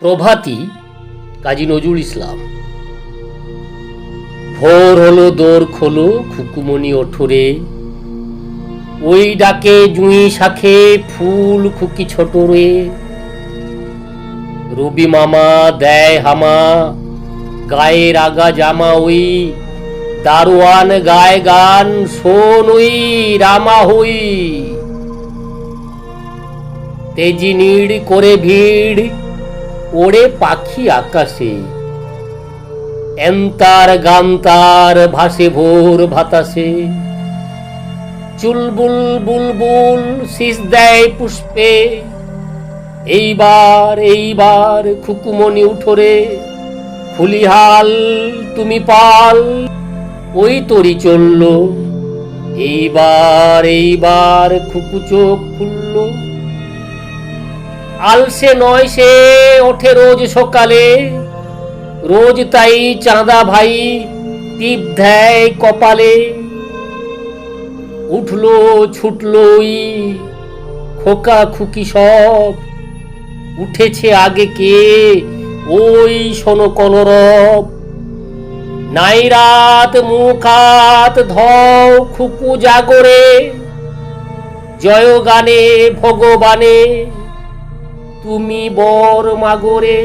প্রভাতী, কাজী নজরুল ইসলাম। ভোর হলো, দোর খোলো খুকুমনি ওঠরে ওই ডাকে জুঁই শাখে ফুল খুকি ছোট রে। রবি মামা, দেয় হামা, গায়ের আগা জামা ওই। দারোয়ান গায় গান, শোন ওই, রামা হই। তেজি নিড় করে ভিড় ওড়ে পাখি আকাশে। এন্তার গান্তার ভাসে ভোর ভাতাসে চুলবুল বুলবুল শীষ দেয় পুষ্পে। এইবার এইবার খুকুমনি উঠোরে খুলিহাল তুমি পাল। ওই তরি চলল, এইবার এইবার খুকু চোখ খুলল। আলসে নয় সে, ওঠে রোজ সকালে। রোজ তাই চাঁদা ভাই টিপ দেয় কপালে। উঠল ছুটলোই খোকা খুকি সব। উঠেছে আগে কে? ওই শোনো কলরব নাই রাত মুখাত ধও খুকু জাগরে জয় গানে ভগবানে। তুমি বর মাগরে।